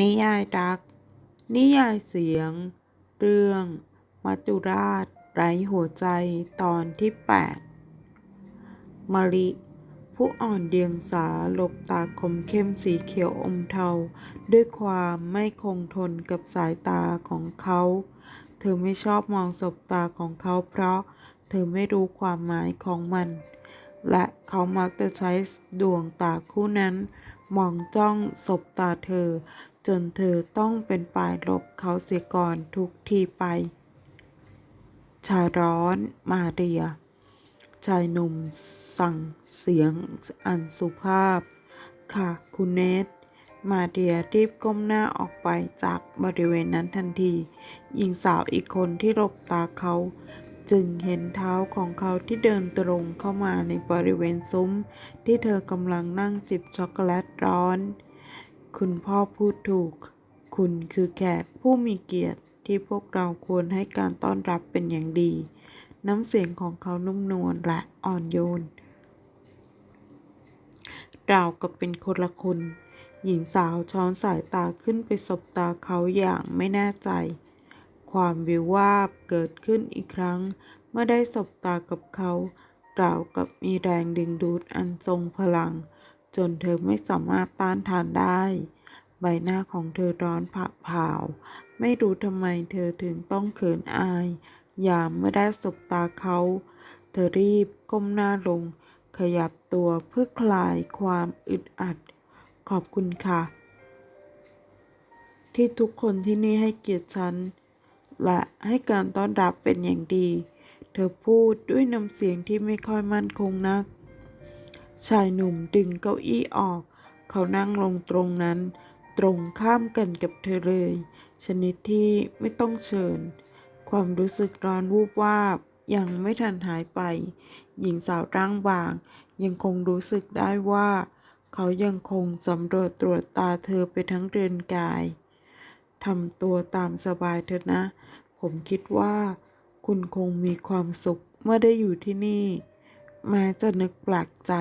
นิยายรัก นิยายเสียง เรื่อง มัจจุราช ไร้หัวใจตอนที่ 8มะลิผู้อ่อนเดียงสาหลบตาคมเข้มสีเขียวอมเทา ด้วยความไม่คงทนกับสายตาของเขา เธอไม่ชอบมองสบตาของเขาเพราะเธอไม่รู้ความหมายของมัน และเขามักจะใช้ดวงตาคู่นั้นมองจ้องสบตาเธอ จนเธอต้องเป็นฝ่ายลบเขาเสียก่อนทุกทีไป ชายร้อนมาเรีย ชายหนุ่มสั่งเสียงอันสุภาพ ค่ะคุณเนตมาเดียรีบก้มหน้าออกไปจากบริเวณนั้นทันทีหญิงสาวอีกคนที่หลบตาเขา จึงเห็นเท้าของเขาที่เดินตรงเข้ามาในบริเวณซุ้ม ที่เธอกำลังนั่งจิบช็อกโกแลตร้อน คุณพ่อพูดถูก คุณคือแขกผู้มีเกียรติที่พวกเราควรให้การต้อนรับเป็นอย่างดี น้ำเสียงของเขานุ่มนวลและอ่อนโยน ราวกับเป็นคนละคน หญิงสาวช้อนสายตาขึ้นไปสบตาเขาอย่างไม่แน่ใจ ความวิววาบเกิดขึ้นอีกครั้ง เมื่อได้สบตากับเขาราวกับมีแรงดึงดูดอันทรงพลัง จนเธอไม่สามารถต้านทานได้ ใบหน้าของเธอร้อนผ่าเผาไม่รู้ทำไมเธอถึงต้องเขินอาย ยามเมื่อได้สบตาเขา เธอรีบก้มหน้าลง ขยับตัวเพื่อคลายความอึดอัด ขอบคุณค่ะ ที่ทุกคนที่นี่ให้เกียรติฉัน และให้การต้อนรับเป็นอย่างดี เธอพูดด้วยน้ำเสียงที่ไม่ค่อยมั่นคงนัก ชายหนุ่มดึงเก้าอี้ออก เขานั่งลงตรงนั้น ตรงข้ามกันกับเธอเลย ชนิดที่ไม่ต้องเชิญ ความรู้สึกร้อนวูบวาบยังไม่ทันหายไป หญิงสาวร่างบาง ยังคงรู้สึกได้ว่า เขายังคงสำรวจตรวจตาเธอไปทั้งเรือนกายทำตัวตามสบายเถอะนะ ผมคิดว่า คุณคงมีความสุขเมื่อได้อยู่ที่นี่ แม้จะนึกแปลกใจ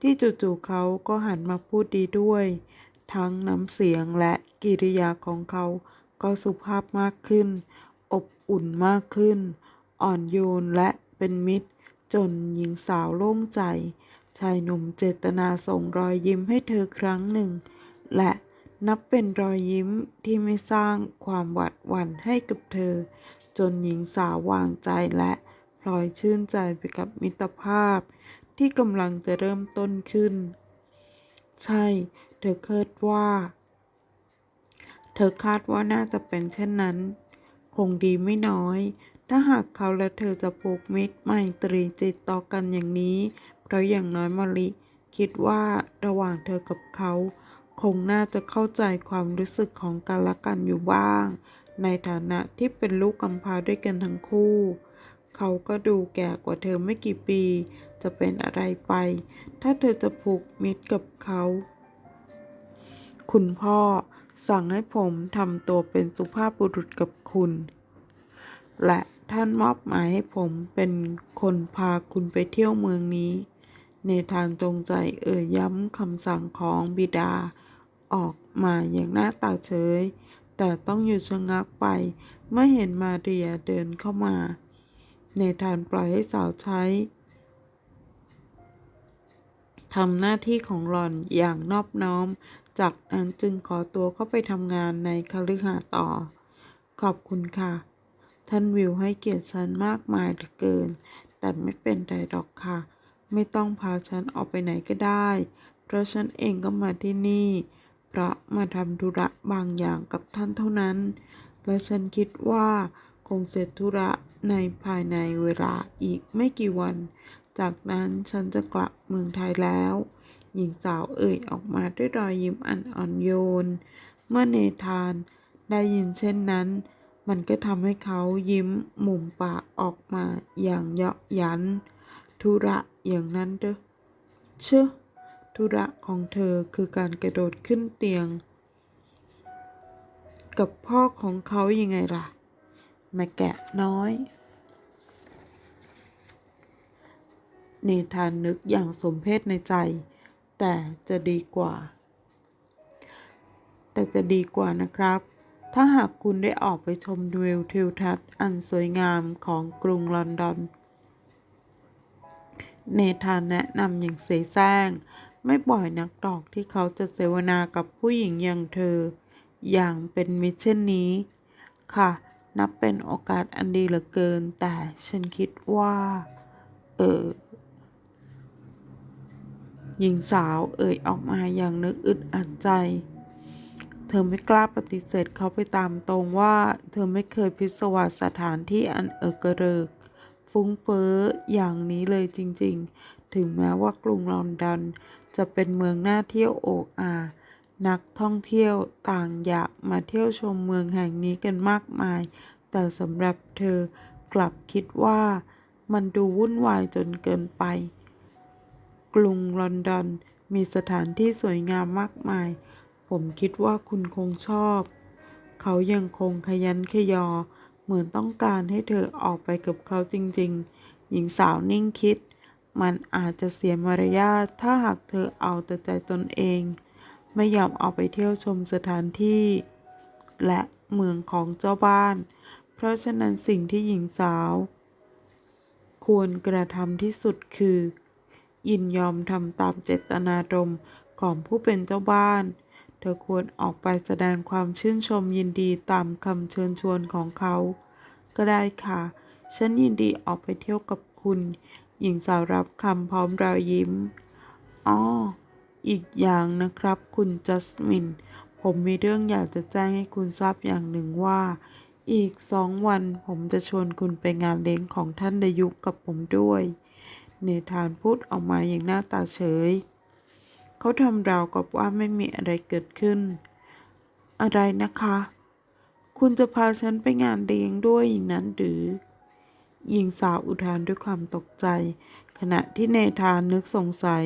ที่จู่ๆเขาก็หันมาพูดดีด้วย ทั้งน้ำเสียงและกิริยาของเขาก็สุภาพมากขึ้น อบอุ่นมากขึ้น อ่อนโยนและเป็นมิตร จนหญิงสาวโล่งใจ ชายหนุ่มเจตนาส่งรอยยิ้มให้เธอครั้งหนึ่ง และนับเป็นรอยยิ้มที่ไม่สร้างความหวาดหวั่นให้กับเธอ จนหญิงสาววางใจและพลอยชื่นใจไปกับมิตรภาพ ที่กำลังจะเริ่มต้นขึ้น ใช่ เธอคาดว่า เธอคาดว่าน่าจะเป็นเช่นนั้น คงดีไม่น้อย ถ้าหากเขาและเธอจะผูกมิตรไมตรีจิตต่อกันอย่างนี้ เพราะอย่างน้อยมะลิคิดว่าระหว่างเธอกับเขา คงน่าจะเข้าใจความรู้สึกของกันและกันอยู่บ้าง ในฐานะที่เป็นลูกกำพร้าด้วยกันทั้งคู่ เขาก็ดูแก่กว่าเธอไม่กี่ปี จะเป็นอะไรไป ถ้าเธอจะผูกมิตรกับเขา คุณพ่อสั่งให้ผมทำตัวเป็นสุภาพบุรุษกับคุณ และท่านมอบหมายให้ผมเป็นคนพาคุณไปเที่ยวเมืองนี้ ในทางจงใจเอ่ยย้ำคำสั่งของบิดา ออกมาอย่างหน้าตาเฉย แต่ต้องอยู่ชะงักไปเมื่อเห็นมาเรียเดินเข้ามา ในทานปล่อยให้สาวใช้ ทำหน้าที่ของหล่อนอย่างนอบน้อม จากนั้นจึงขอตัวเข้าไปทำงานในคฤหาสน์ต่อ ขอบคุณค่ะ ท่านวิวให้เกียรติฉันมากมายเหลือเกิน แต่ไม่เป็นไรหรอกค่ะ ไม่ต้องพาฉันออกไปไหนก็ได้ เพราะฉันเองก็มาที่นี่ เพราะมาทำธุระบางอย่างกับท่านเท่านั้น และฉันคิดว่าคงเสร็จธุระในภายในเวลาอีกไม่กี่วัน จากนั้นฉันจะกลับเมืองไทยแล้ว หญิงสาวเอ่ยออกมาด้วยรอยยิ้มอันอ่อนโยน เมื่อเนธานได้ยินเช่นนั้น มันก็ทำให้เขายิ้มมุมปากออกมาอย่างเยาะยัน ธุระอย่างนั้นเด้อเชื่อธุระของเธอคือการกระโดดขึ้นเตียง กับพ่อของเขายังไงล่ะแม่แกะน้อย เนธานนึกอย่างสมเพชในใจ แต่จะดีกว่า แต่จะดีกว่านะครับ ถ้าหากคุณได้ออกไปชมวิวทิวทัศน์อันสวยงามของกรุงลอนดอน เนธานแนะนำอย่างเสแสร้งไม่บ่อยนักดอกที่เขาจะเสวนากับผู้หญิงอย่างเธอ อย่างเป็นมิตรเช่นนี้ ค่ะ นับเป็นโอกาสอันดีเหลือเกิน แต่ฉันคิดว่า เออ หญิงสาวเอ่ยออกมาอย่างนึกอึดอัดใจ เธอไม่กล้าปฏิเสธเขาไปตามตรงว่า เธอไม่เคยพิศวาสสถานที่อันเอกระเริก ฟุ้งเฟ้ออย่างนี้เลยจริง ๆ ถึงแม้ว่ากรุงลอนดอนจะเป็นเมืองน่าเที่ยวโอกอานักท่องเที่ยวต่างอยากมาเที่ยวชมเมืองแห่งนี้กันมากมาย แต่สำหรับเธอกลับคิดว่ามันดูวุ่นวายจนเกินไป กรุงลอนดอน มีสถานที่สวยงามมากมาย ผมคิดว่าคุณคงชอบ เขายังคงขยันขยอ เหมือนต้องการให้เธอออกไปกับเขาจริง ๆ หญิงสาวนิ่งคิด มันอาจจะเสียมารยาทถ้าหากเธอเอาแต่ใจตนเอง ไม่ยอมออกไปเที่ยวชมสถานที่ และเมืองของเจ้าบ้าน เพราะฉะนั้นสิ่งที่หญิงสาว ควรกระทำที่สุดคือ ยินยอมทำตามเจตนารมณ์ของผู้เป็นเจ้าบ้าน เธอควรออกไปแสดงความชื่นชมยินดีตามคำเชิญชวนของเขา ก็ได้ค่ะ ฉันยินดีออกไปเที่ยวกับคุณ หญิงสาวรับคำพร้อมรอยยิ้มอ๋ออีกอย่างนะครับคุณจัสมิน ผมมีเรื่องอยากจะแจ้งให้คุณทราบอย่างหนึ่งว่าอีกสองวันผมจะชวนคุณไปงานเลี้ยงของท่านดายุกกับผมด้วย เนธานพูดออกมาอย่างหน้าตาเฉย เขาทำราวกับว่าไม่มีอะไรเกิดขึ้น อะไรนะคะ คุณจะพาฉันไปงานเลี้ยงด้วยอย่างนั้นหรือ หญิงสาวอุทานด้วยความตกใจ ขณะที่เนธานนึกสงสัย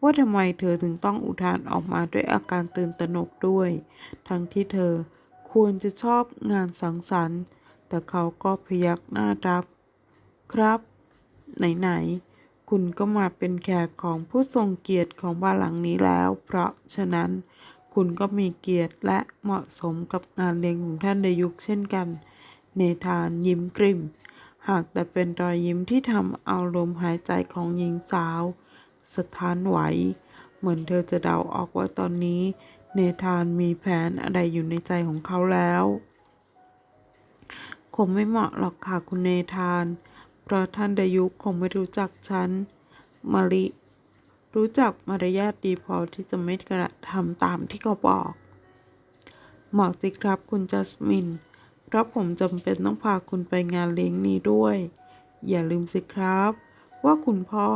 ว่าทำไมเธอถึงต้องอุทานออกมาด้วยอาการตื่นตระหนกด้วย ทั้งที่เธอควรจะชอบงานสังสรรค์ แต่เขาก็พยักหน้ารับ ครับ ไหนๆคุณก็มาเป็นแขกของผู้ทรงเกียรติของบ้านหลังนี้แล้ว เพราะฉะนั้นคุณก็มีเกียรติและเหมาะสมกับงานเลี้ยงของท่านดายุกเช่นกัน เนธานยิ้มกริมหากแต่เป็นรอยยิ้มที่ทำเอาลมหายใจของหญิงสาว สถานไหว เหมือนเธอจะเดาออกว่าตอนนี้ เนธานมีแผนอะไรอยู่ในใจของเขาแล้ว คงไม่เหมาะหรอกค่ะคุณเนธาน เพราะท่านดายุคคงไม่รู้จักฉันมาริรู้จักมารยาทดีพอที่จะไม่กระทำตามที่เขาบอกเหมาะสิครับคุณจัสมินเพราะผมจำเป็นต้องพาคุณไปงานเลี้ยงนี้ด้วย อย่าลืมสิครับ ว่าคุณพ่อ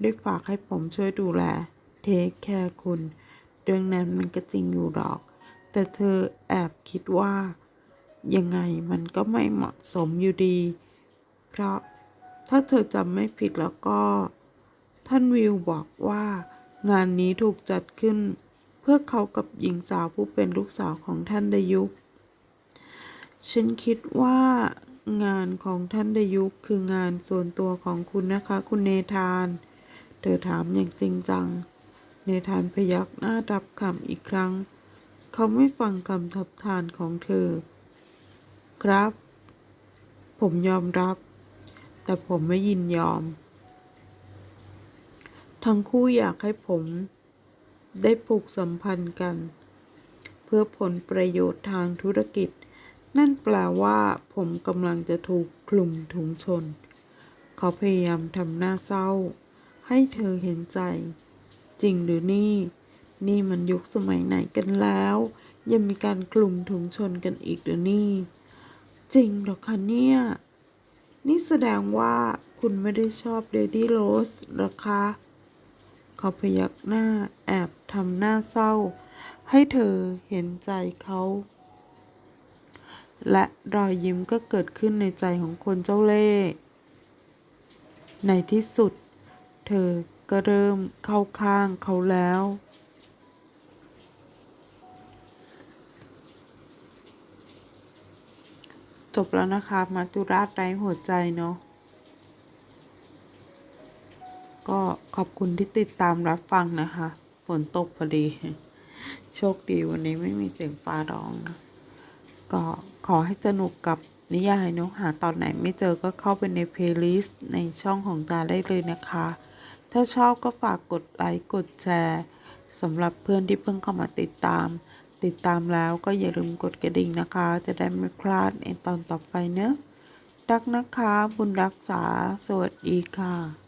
ได้ฝากให้ผมช่วยดูแล เทคแคร์คุณ เรื่องนั้นมันก็จริงอยู่หรอก แต่เธอแอบคิดว่า ยังไงมันก็ไม่เหมาะสมอยู่ดี เพราะ ถ้าเธอจำไม่ผิดแล้วก็ ท่านวิวบอกว่า งานนี้ถูกจัดขึ้น เพื่อเขากับหญิงสาวผู้เป็นลูกสาวของท่านดยุคฉันคิดว่างานของท่านดยุคคืองานส่วนตัวของคุณนะคะคุณเนธาน เธอถามอย่างจริงจัง เนธานพยักหน้ารับคำอีกครั้ง เขาไม่ฟังคำทับทานของเธอ ครับ ผมยอมรับ แต่ผมไม่ยินยอม ทั้งคู่อยากให้ผมได้ผูกสัมพันธ์กัน เพื่อผลประโยชน์ทางธุรกิจ นั่นแปลว่าผมกำลังจะถูกกลุ่มถุงชน เขาพยายามทำหน้าเศร้า ให้เธอเห็นใจ จริงหรือนี่ นี่มันยุคสมัยไหนกันแล้ว ยังมีการกลุ่มถุงชนกันอีกหรือนี่ จริงหรอคะเนี่ย นี่แสดงว่าคุณไม่ได้ชอบเดดี้โรสหรอคะ เขาพยักหน้าแอบทำหน้าเศร้า ให้เธอเห็นใจเขา และรอยยิ้มก็เกิดขึ้นในใจของคนเจ้าเล่ห์ในที่สุด เธอก็เริ่มเข้าข้างเขาแล้ว จบแล้วนะคะมาจุราชไร้หัวใจเนาะก็ขอบคุณที่ติดตามรับฟังนะคะ ฝนตกพอดี โชคดีวันนี้ไม่มีเสียงฟ้าร้อง ก็ขอให้สนุกกับนิยายเนอะหาตอนไหนไม่เจอก็เข้าไปในเพลย์ลิสต์ในช่องของตาได้เลยนะคะ ถ้าชอบก็ฝากกดไลค์กดแชร์สำหรับเพื่อนที่เพิ่งเข้ามาติดตาม ติดตามแล้วก็อย่าลืมกดกระดิ่งนะคะ จะได้ไม่พลาดในตอนต่อไปเนอะรักนะคะ บุญรักษา สวัสดีค่ะ